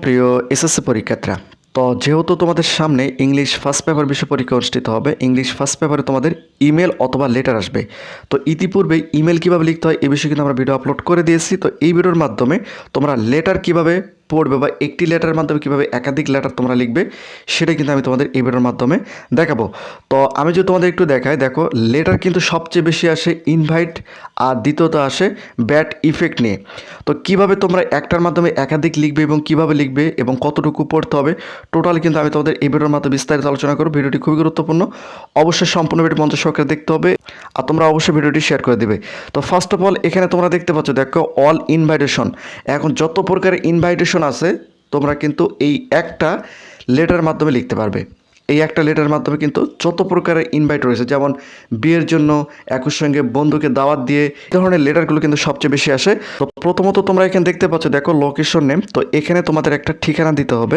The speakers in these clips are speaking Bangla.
প্রিয় এসএসসি পরীক্ষার্থীরা, তো যেহেতু তোমাদের সামনে ইংলিশ ফার্স্ট পেপার বিষয় পরীক্ষা অনুষ্ঠিত হবে ইংলিশ ফার্স্ট পেপারে তোমাদের ইমেল অথবা লেটার আসবে। তো ইতিপূর্বে ইমেল কীভাবে লিখতে হয়, এ বিষয়ে কিন্তু আমরা ভিডিও আপলোড করে দিয়েছি। তো এই ভিডিওর মাধ্যমে তোমরা লেটার কীভাবে পড়বে বা একটি লেটারের মাধ্যমে কীভাবে একাধিক লেটার তোমরা লিখবে, সেটা কিন্তু আমি তোমাদের এই মাধ্যমে দেখাবো। তো আমি যদি তোমাদের একটু দেখাই, দেখো, লেটার কিন্তু সবচেয়ে বেশি আসে ইনভাইট আর দ্বিতীয়ত আসে ব্যাট ইফেক্ট নিয়ে। তো কীভাবে তোমরা একটার মাধ্যমে একাধিক লিখবে এবং কীভাবে লিখবে এবং কতটুকু পড়তে হবে টোটাল কিন্তু আমি তোমাদের এই মাধ্যমে বিস্তারিত আলোচনা করব। ভিডিওটি খুবই গুরুত্বপূর্ণ। অবশ্যই সম্পূর্ণ ভিডিও মঞ্চ সহকারে দেখতে হবে আর তোমরা অবশ্যই ভিডিওটি শেয়ার করে দেবে। তো ফার্স্ট অফ অল এখানে তোমরা দেখতে পাচ্ছ, দেখো অল ইনভাইটেশন এখন যত প্রকারের ইনভাইটেশন আছে তোমরা কিন্তু এই একটা লেটার মাধ্যমে লিখতে পারবে। এই একটা লেটার মাধ্যমে কিন্তু যত প্রকারের ইনভাইট রয়েছে, যেমন বিয়ের জন্য একই সঙ্গে বন্ধুকে দাওয়াত দিয়ে এই ধরনের লেটারগুলো কিন্তু সবচেয়ে বেশি আসে। তো প্রথমত তোমরা এখানে দেখতে পাচ্ছ, দেখো লোকেশন নেম তো এখানে তোমাদের একটা ঠিকানা দিতে হবে।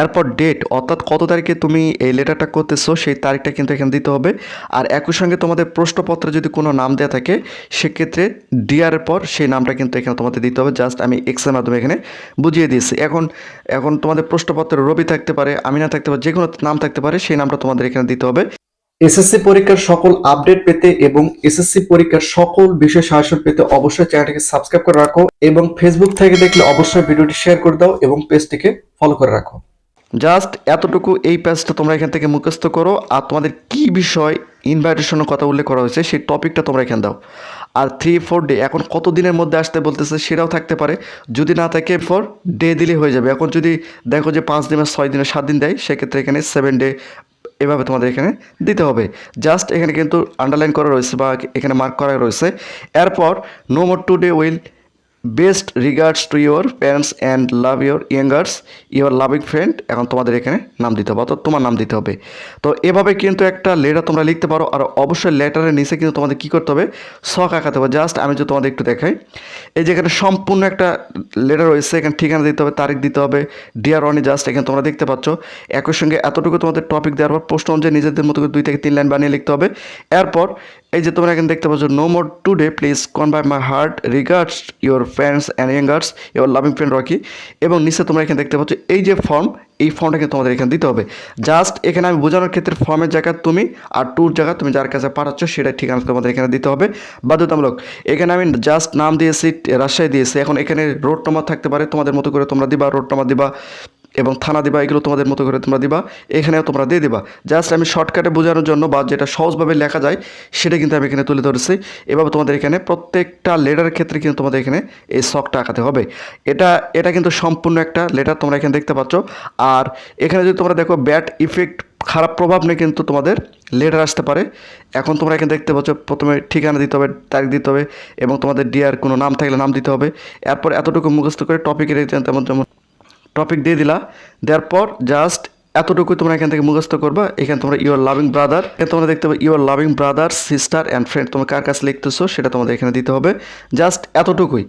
এরপর ডেট অর্থাৎ কত তারিখে তুমি এই লেটারটা করতেছো, সেই তারিখটা কিন্তু এখানে দিতে হবে। আর একই সঙ্গে তোমাদের প্রশ্নপত্রে যদি কোনো নাম দেওয়া থাকে, সেক্ষেত্রে ডিয়ারের পর সেই নামটা কিন্তু এখানে তোমাদের দিতে হবে। জাস্ট আমি এক্সের মাধ্যমে এখানে বুঝিয়ে দিয়েছি। এখন এখন তোমাদের প্রশ্নপত্রে রবি থাকতে পারে, আমিনা থাকতে পারে যে কোনো নাম থাকতে পারে সেই নামটা তোমাদের এখানে দিতে হবে। এসএসসি পরীক্ষার সকল আপডেট পেতে এবং এসএসসি পরীক্ষার সকল বিষয় সাহায্য পেতে অবশ্যই চ্যানেলটিকে সাবস্ক্রাইব করে রাখো এবং ফেসবুক থেকে দেখলে অবশ্যই ভিডিওটি শেয়ার করে দাও এবং পেজটিকে ফলো করে রাখো। জাস্ট এতটুকু এই পেজটা তোমরা এখান থেকে মুখস্থ করো। আর তোমাদের কি বিষয় ইনভাইটেশনের কথা উল্লেখ করা হয়েছে, সেই টপিকটা তোমরা এখানে দাও। আর থ্রি ফোর ডে এখন কত দিনের মধ্যে আসতে বলতেছে সেটাও থাকতে পারে। যদি না থাকে ফর ডে দিলে হয়ে যাবে। এখন যদি দেখো যে পাঁচ দিনের ছয় দিনের সাত দিন দেয়, সেক্ষেত্রে এখানে সেভেন ডে এভাবে তোমাদের এখানে দিতে হবে। জাস্ট এখানে কিন্তু আন্ডারলাইন করা রয়েছে বা এখানে মার্ক করা রয়েছে। এরপর no more today will best regards to your parents and love your youngers your loving friend এখন তোমাদের এখানে নাম দিতে হবে, অর্থাৎ তোমার নাম দিতে হবে। তো এভাবে কিন্তু একটা লেটার তোমরা লিখতে পারো, আর অবশ্যই লেটারের নিচে কিন্তু তোমাদের কী করতে হবে শখ আঁকাতে হবে। জাস্ট আমি যদি তোমাদের একটু দেখাই, এই যে এখানে সম্পূর্ণ একটা লেটার রয়েছে, এখানে ঠিকানা দিতে হবে, তারিখ দিতে হবে। ডিয়ার অনি জাস্ট এখানে তোমরা দেখতে পাচ্ছ, একই সঙ্গে এতটুকু তোমাদের টপিক দেওয়ার পর প্রশ্ন অনুযায়ী নিজেদের মতো দুই থেকে তিন লাইন বানিয়ে লিখতে হবে। এরপর এই যে তোমরা এখানে দেখতে পাচ্ছ no more today please con by my heart regards your friends and youngers your loving friend Rocky এবং নিচে তোমরা এখানে দেখতে পাচ্ছ, এই যে ফর্ম এই ফর্মটা কিন্তু তোমাদের এখানে দিতে হবে। জাস্ট এখানে আমি বোঝানোর ক্ষেত্রে ফর্মের জায়গা তুমি আর টুর জায়গা তুমি যার কাছে পাঠাচ্ছ সেটা ঠিকানা তোমাদের এখানে দিতে হবে। বাধ্যতামূলক। এখানে আমি জাস্ট নাম দিয়েছি, রাজশাহী দিয়েছি। এখন এখানে রোড নম্বর থাকতে পারে, তোমাদের মতো করে তোমরা দিবা রোড নাম্বার দিবা। এবং থানা দিবা, এগুলো তোমাদের মতো করে তোমরা দিবা, এখানেও তোমরা দিয়ে দিবা। জাস্ট আমি শর্টকাটে বোঝানোর জন্য বা যেটা সহজভাবে লেখা যায়, সেটা কিন্তু আমি এখানে তুলে ধরেছি। এভাবে তোমাদের এখানে প্রত্যেকটা লেটারের ক্ষেত্রে কিন্তু তোমাদের এখানে এই শখটা আঁকাতে হবে। এটা এটা কিন্তু সম্পূর্ণ একটা লেটার তোমরা এখানে দেখতে পাচ্ছ। আর এখানে যদি তোমরা দেখো ব্যাট ইফেক্ট খারাপ প্রভাব নিয়ে কিন্তু তোমাদের লেটার আসতে পারে। এখন তোমরা এখানে দেখতে পাচ্ছ, প্রথমে ঠিকানা দিতে হবে, তারিখ দিতে হবে, এবং তোমাদের ডিয়ার কোনো নাম থাকলে নাম দিতে হবে। এরপর এতটুকু মুখস্থ করে টপিকের তেমন যেমন টপিক দিয়ে দিলা। দেওয়ার পর জাস্ট এতটুকুই তোমরা এখান থেকে মুখস্থ করবা। এখানে তোমরা ইউর লাভিং ব্রাদার এখানে তোমরা দেখতে পাবে your loving brother sister and friend তোমরা কার কাছে লিখতেছো সেটা তোমাদের এখানে দিতে হবে। জাস্ট এতটুকুই।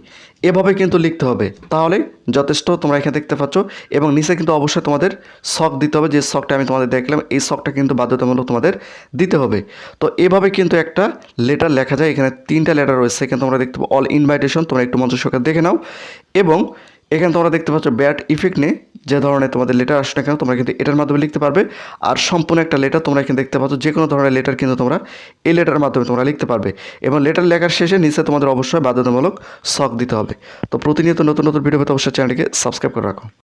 এভাবে কিন্তু লিখতে হবে। তাহলে যথেষ্ট তোমরা এখানে দেখতে পাচ্ছ। এবং নিচে কিন্তু অবশ্যই তোমাদের শখ দিতে হবে। যে শখটা আমি তোমাদের দেখলাম, এই শখটা কিন্তু বাধ্যতামূলক তোমাদের দিতে হবে। তো এভাবে কিন্তু একটা লেটার লেখা যায়। এখানে তিনটা লেটার রয়েছে। এখানে তোমরা দেখতে পাবো অল ইনভাইটেশন তোমরা একটু মঞ্চ সরকার দেখে নাও। এবং এখানে তোমরা দেখতে পাচ্ছ ব্যাট ইফেক্ট নেই, যে ধরনের তোমাদের লেটার আসে না কেন, তোমরা কিন্তু এটার মাধ্যমে লিখতে পারবে। আর সম্পূর্ণ একটা লেটার তোমরা এখানে দেখতে পাচ্ছ, যে কোনো ধরনের লেটার কিন্তু তোমরা এই লেটার মাধ্যমে তোমরা লিখতে পারবে। এবং লেটার লেখার শেষে নিচে তোমাদের অবশ্যই বাধ্যতামূলক শখ দিতে হবে। তো প্রতিনিয়ত নতুন নতুন ভিডিও পেতে অবশ্যই চ্যানেলকে সাবস্ক্রাইব করে রাখো।